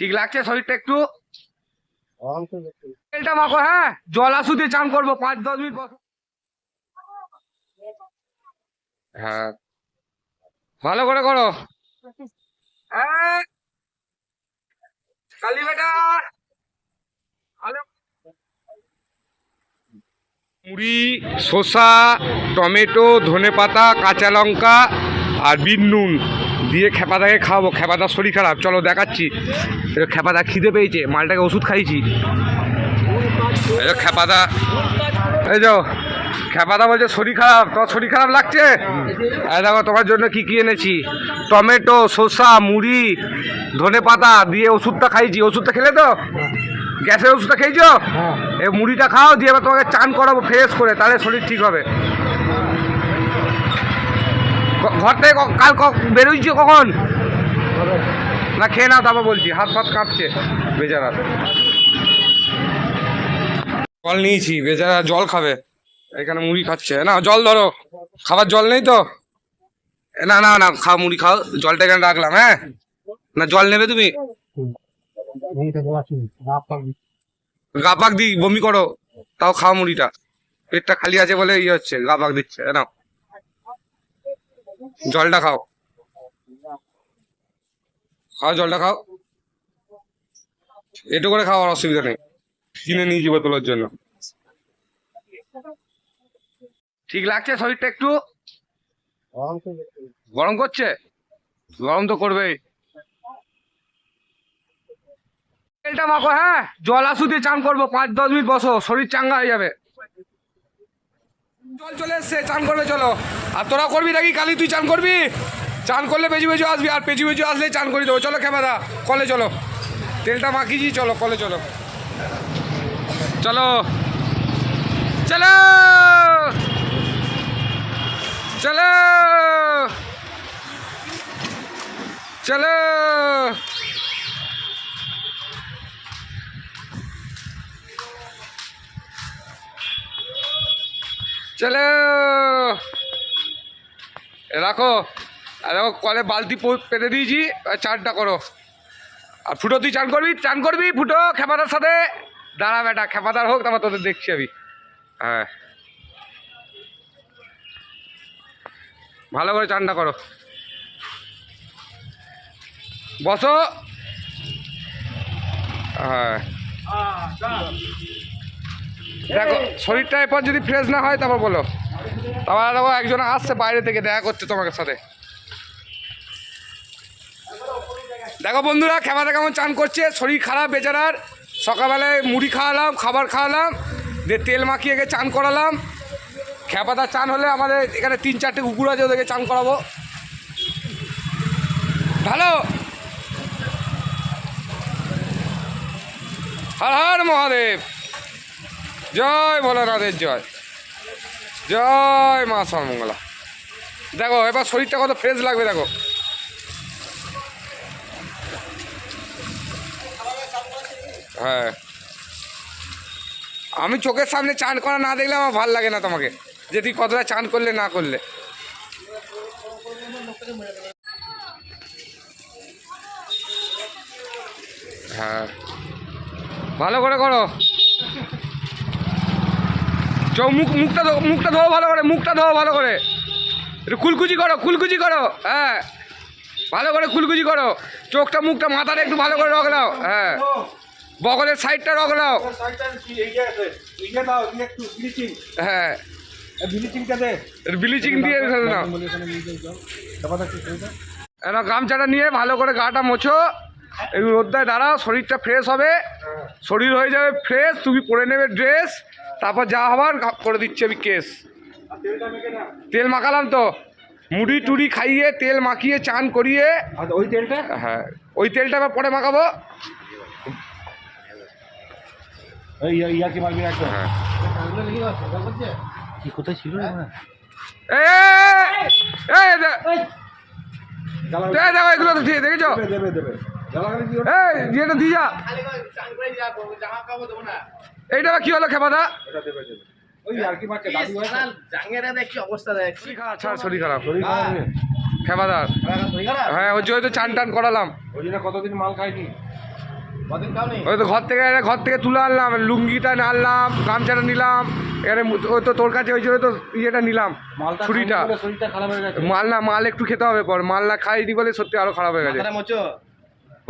ঠিক লাগছে শরীরটা একটু? তেলটা মাখো হ্যাঁ? জল আসু দিয়ে চান করব পাঁচ দশ মিনিট বসো। হ্যাঁ। ভালো করে করো। হ্যাঁ। কালী বেটা। মুড়ি শসা টমেটো ধনেপাতা কাঁচা লঙ্কা আর বিট নুন। দিয়ে খেপাদাকে খাওয়াবো। খেপাদার শরীর খারাপ। চলো দেখাচ্ছি। এই খেপাদা খিদে পেয়েছে। মালটাকে ওষুধ খাইছি এই যে খেপাদা। এই যো খেপাদা বলছে শরীর খারাপ। তোমার শরীর খারাপ লাগছে? দেখো তোমার জন্য কি কি এনেছি? টমেটো শসা মুড়ি ধনেপাতা দিয়ে ওষুধটা খাইছি ওষুধটা খেলে তো? গ্যাসের ওষুধটা খেয়েছো? এই মুড়িটা খাও দিয়ে এবার তোমাকে চান করাবো ফ্রেশ করে। তাহলে শরীর ঠিক হবে। ঘর থেকে কাল বেরোইছো কখন? না, খেয়ে নাও, তারপর বলছি। হাত ফাত কাঁপছে। বেচারা। জল নিয়েছি, বেচারা জল খাবে। এখানে মুড়ি খাচ্ছে। না, জল ধরো। খাবার জল নেই তো? না না না, খাও, মুড়ি খাও। জলটা এখানে রাখলাম হ্যাঁ? না, জল নেবে তুমি? গা পাক দি, বমি করো। তাও খাও মুড়িটা। পেটটা খালি আছে বলে ইয়ে হচ্ছে, গা পাক দিচ্ছে নাও জলটা খাও। খাও, জলটা খাও। এটু করে খাওয়ার অসুবিধা নেই। কিনে নিয়ে নিয়েছি বোতলের জন্য। ঠিক লাগছে শরীরটা একটু? গরম করছে? গরম তো করবেই। হ্যাঁ? জল আসু দিয়ে চান করব, পাঁচ দশ মিনিট বসো, শরীর চাঙ্গা হয়ে যাবে। জল চলে এসছে, চান করবে, চলো। আর তোরা করবি নাকি? কালি তুই চান করবি? চান করলে বেজু বেজু আসবি, আর পেজু বেজু আসলে চান করে দেবো। চলো ক্যামেরা, কলে চলো। তেলটা মাখিয়েছি, চলো, কলে চলো। চলো। চলো! চলো! চলো! চলো। রাখো। আর দেখো, কলে বালতি পেতে দিয়েছি। চানটা করো। আর ফুটো, তুই চান করবি? চান করবি? ফুটো, খেপাদার সাথে? দাঁড়া বেটা, খেপাদার হোক, তারপর তোদের দেখছি আমি। হ্যাঁ। ভালো করে চানটা করো। বসো। হ্যাঁ। দেখো, শরীরটা এরপর যদি ফ্রেশ না হয়, তারপর বলো। তারপর দেখো, একজন আসছে বাইরে থেকে, দেখা করছে তোমাকে সাথে। দেখো বন্ধুরা খেমাতে কেমন চান করছে? শরীর খারাপ বেচারার সকালবেলায় মুড়ি খাওয়ালাম, খাবার খাওয়ালাম, দিয়ে তেল মাখিয়ে গিয়ে চান করালাম। খেপাতা চান হলে আমাদের এখানে তিন চারটে কুকুর আছে, ওদেরকে চান করাবো। ভালো? হর হর মহাদেব। জয় ভোলানাথের জয়। জয় মা সর্বমঙ্গলা। দেখো, এবার শরীরটা কত ফ্রেশ লাগবে, দেখো। হ্যাঁ। আমি চোখের সামনে চান করা না দেখলে আমার ভালো লাগে না তোমাকে, যে তুই কতটা চান করলে, না করলে। হ্যাঁ। ভালো করে করো। চো মুখ মুখটা ধো মুখটা ধোও ভালো করে মুখটা ধোয়া ভালো করে। একটু কুলকুচি করো কুলকুচি করো হ্যাঁ। ভালো করে কুলকুচি করো। চোখটা মুখটা মাথাটা একটু ভালো করে রগলাও হ্যাঁ। বগলের সাইডটা রগলাও হ্যাঁ। ব্লিচিং দিয়ে ফেলে নাও এবার গামছাটা নিয়ে ভালো করে গাটা মোছো। এই রোদ্দায় দাঁড়াও শরীরটা ফ্রেশ হবে শরীর হয়ে যাবে ফ্রেশ তুমি পরে নেবে ড্রেস তারপর যা হবার করে দিচ্ছি আমি কেস তেল মাখালাম তো মুড়ি টুড়ি খাইয়ে তেল মাখিয়ে চান করিয়ে ওই তেলটা হ্যাঁ ওই তেলটা আবার পরে মাখাবো ওই ইয়াকি মারবি একদম হ্যাঁ কি কোথায় ছিল এই, এই, এই, দে- এই দেখো এগুলো তো ঠিক দেখেছ এই দিয়ে যা। এইটা কি হলো খেপাদা শরীর খারাপ। হয়ে খেপাদার হ্যাঁ ওই জন্য চান টান করালাম। ওই জন্য কতদিন মাল খাইনি ওই তো ঘর থেকে ঘর থেকে তুলে আনলাম লুঙ্গিটা আনলাম গামছাটা নিলাম এখানে ওই তো তোর কাছে ওই জন্য তো ইয়েটা নিলাম ছুরিটা। মাল না মাল একটু খেতে হবে পর। মাল না খাইনি বলে সত্যি আরও খারাপ হয়ে গেছে।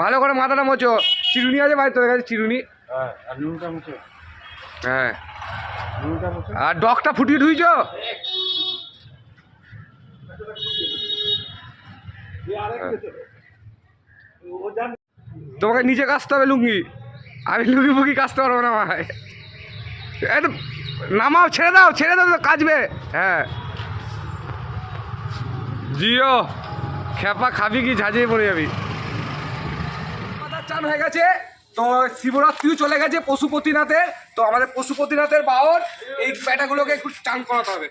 ভালো করে মাথাটা মোচো চিরুনি আছে ভাই তোর কাছে চিরুনি। হ্যাঁ আর মোচো হ্যাঁ। ফুটিয়ে ধুইছ? তোমাকে নিচে কাচতে হবে লুঙ্গি। আমি লুঙ্গি ফুঙ্গি কাচতে পারব না ভাই। নামাও ছেড়ে দাও ছেড়ে দাও তো কাচবে। হ্যাঁ। জিও খেপা খাবি কি ঝাঁঝিয়ে পড়ে যাবি। চান হয়ে গেছে। তো শিবরাত্রিও চলে গেছে পশুপতিনাথের তো আমাদের পশুপতিনাথের বাহন, এই বেটাগুলোকে একটু চান করাতে হবে।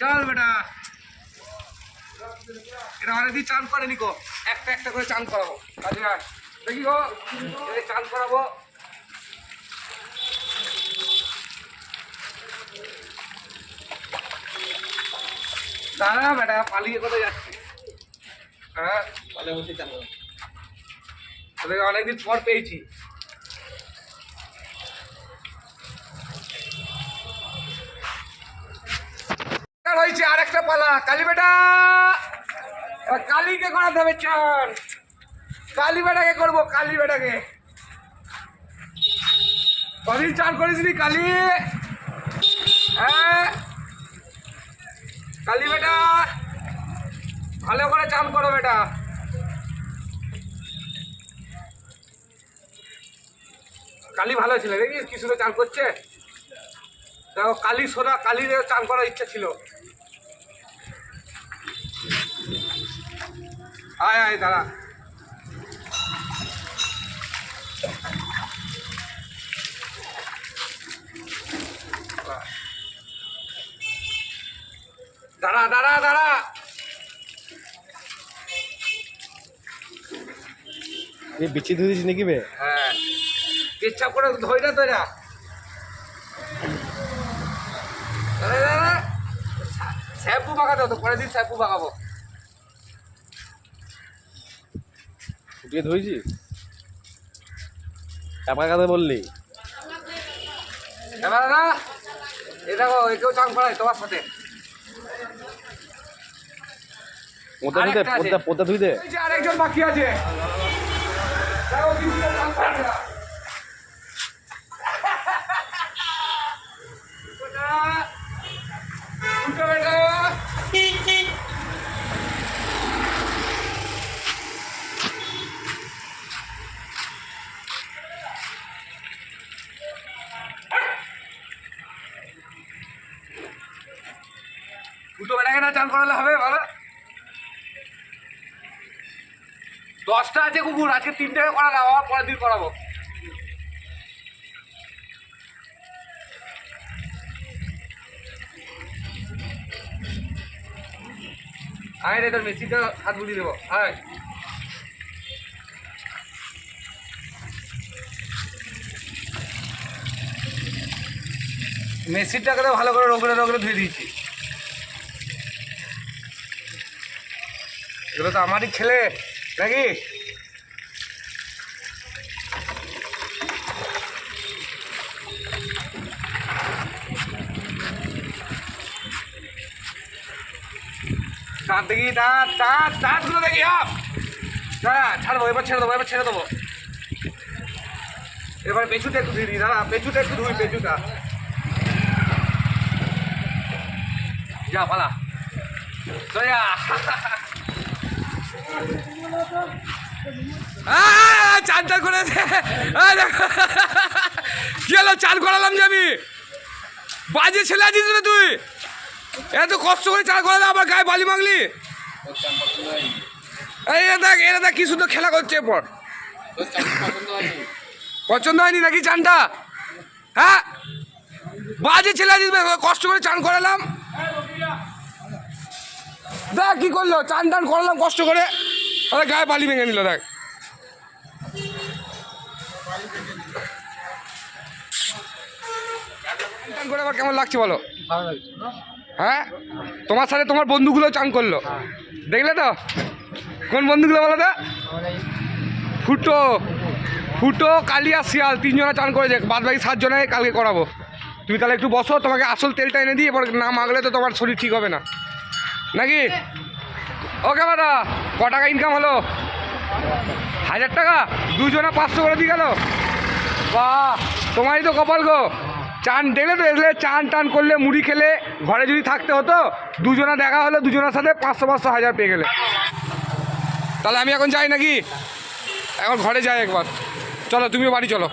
চল বেটা। এটা অনেকদিন চান করেনি গো একটা একটা করে চান করাবো। কাজে দেখি গো চান করাবো। দাঁড়া বেটা, পালিয়ে কোথায় যাচ্ছি হ্যাঁ? তাহলে হচ্ছে চালু তোদেরকে অনেকদিন পর পেয়েছি। হয়েছে আর একটা পালা। কালী বেটা! কালীকে করাতে হবে চান। কালী বেটাকে করব, কালী বেটাকে। কদিন চান করিসনি কালী? হ্যাঁ? কালী বেটা! ভালো করে চান করো বেটা। কালী ভালো ছিল দেখি কি সুন্দর চান করছে? দেখো কালী সোনা কালীর চান করার ইচ্ছা ছিল। আয় আয় দাঁড়া। দাঁড়া দাঁড়া দাঁড়া। বিচি ধুয়ে দিস নাকি বে? হ্যাঁ। পেচ্ছাপ করে ধরে না তোরা শ্যাম্পু পাকাতে হতো পরের দিন শ্যাম্পু পাকাবো ফুটিয়ে কথা বললি? এবার না এ দেখো একেও করাই তোমার সাথে। পোতা পোতা ধুই দে আরেকজন বাকি আছে দেখো কি সুন্দর চান করছে না। ওটা, উল্টো বেটা। উল্টো বেটাকে না চান করালে হবে ভালো দশটা আছে কুকুর, আজকে তিনটে করালাম, আবার পরের দিন করাবো। আয় রে, তোর মেশিনটা হাত বুলিয়ে দেবো, আয়। মেশিনটাকে ভালো করে রোগড়ে রোগড়ে ধুয়ে দিয়েছি। এগুলো তো আমারই ছেলে নাকি? দেখি দাঁত দাঁত দাঁতগুলো দেখি দাঁড়া ছাড়বো এবার ছেড়ে দেবো এবার ছেড়ে দেবো। এবার পেছুটা একটু দিই দাঁড়া পেছুটা একটু ধুই পেছুটা যা আহ, চান চান করে। কি হলো, চান করালাম যে আমি? বাজে ছেলে আছিস রে তুই। এত কষ্ট করে চান করালাম আবার গায়ে বালি মাগলি এই দেখ এরা দেখ, কি সুন্দর খেলা করছে এরপর পছন্দ হয়নি নাকি চানটা? হ্যাঁ? বাজে ছেলে আছিস কষ্ট করে চান করালাম। দেখ, কি করল? চান টান করালাম কষ্ট করে। আরে গায়ে বালি ভেঙে নিল দেখ। চান করে আবার কেমন লাগছে বলো? হ্যাঁ? তোমার সাথে তোমার বন্ধুগুলো চান করল। দেখলে তো? কোন বন্ধুগুলো বলো তো? ফুটো। ফুটো কালিয়া শিয়াল তিনজনে চান করে যাক বাদ বাকি সাতজনে কালকে করাবো। তুমি তাহলে একটু বসো তোমাকে আসল তেলটা এনে দিই এবার না মাগলে তো তোমার শরীর ঠিক হবে না। নাকি? ওকে দাদা ক টাকা ইনকাম হলো? হাজার টাকা? দুজনে পাঁচশো করে দিয়ে গেল। বাহ, তোমারই তো কপাল গো। চান দেখলে তো এসলে চান টান করলে, মুড়ি খেলে, ঘরে যদি থাকতে হতো, দুজনা দেখা হলে, দুজনের সাথে পাঁচশো পাঁচশো হাজার পেয়ে গেলে। তাহলে আমি এখন যাই নাকি? এখন ঘরে যাই একবার। চলো, তুমিও বাড়ি চলো।